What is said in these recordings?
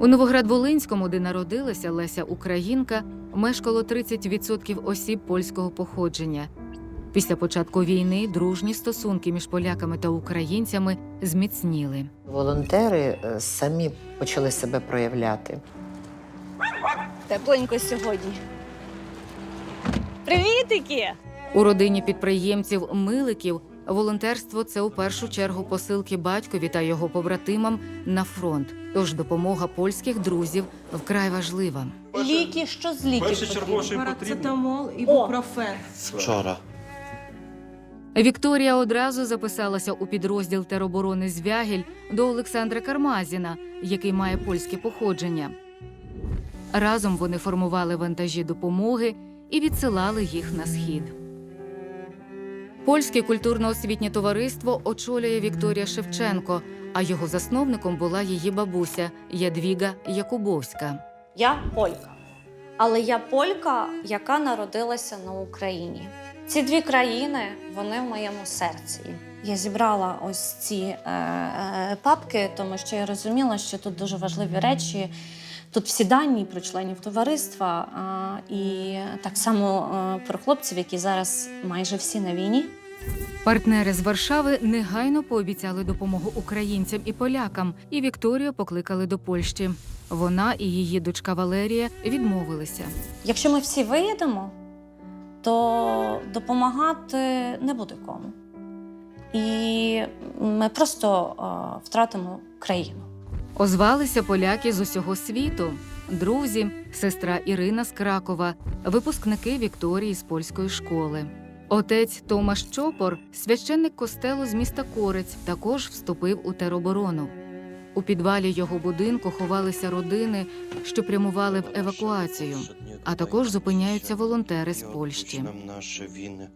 У Новоград-Волинському, де народилася Леся Українка, мешкало 30% осіб польського походження. Після початку війни дружні стосунки між поляками та українцями зміцніли. Волонтери е, самі почали себе проявляти. Тепленько сьогодні. Привітики! У родині підприємців Миликів волонтерство це у першу чергу посилки батькові та його побратимам на фронт. Тож допомога польських друзів вкрай важлива. Ліки, що з ліків що потрібно? їм потрібно. Парацетамол, О! ібупрофен. Вчора. Вікторія одразу записалася у підрозділ тероборони Звягіль до Олександра Кармазіна, який має польське походження. Разом вони формували вантажі допомоги і відсилали їх на схід. Польське культурно-освітнє товариство очолює Вікторія Шевченко, а його засновником була її бабуся Ядвіга Якубовська. Я полька. Але я полька, яка народилася на Україні. Ці дві країни вони в моєму серці. Я зібрала ось ці е, е, папки, тому що я розуміла, що тут дуже важливі речі. Тут всі дані про членів товариства а, і так само е, про хлопців, які зараз майже всі на війні. Партнери з Варшави негайно пообіцяли допомогу українцям і полякам, і Вікторію покликали до Польщі. Вона і її дочка Валерія відмовилися. Якщо ми всі виїдемо, то допомагати не буде кому. І ми просто е, втратимо країну. Озвалися поляки з усього світу. Друзі, сестра Ірина з Кракова, випускники Вікторії з польської школи. Отець Томаш Чопор, священник костелу з міста Корець, також вступив у тероборону. У підвалі його будинку ховалися родини, що прямували в евакуацію, а також зупиняються волонтери з Польщі.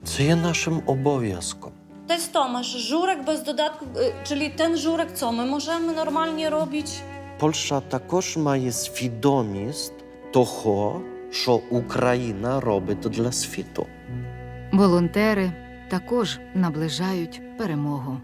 Це є нашим обов'язком. Тесть Томаш, журek без додатку, е, czyli ten журek, co ми можемо нормальні робити? Польща також має свідомість того, що Україна робить для світу. Волонтери також наближають перемогу.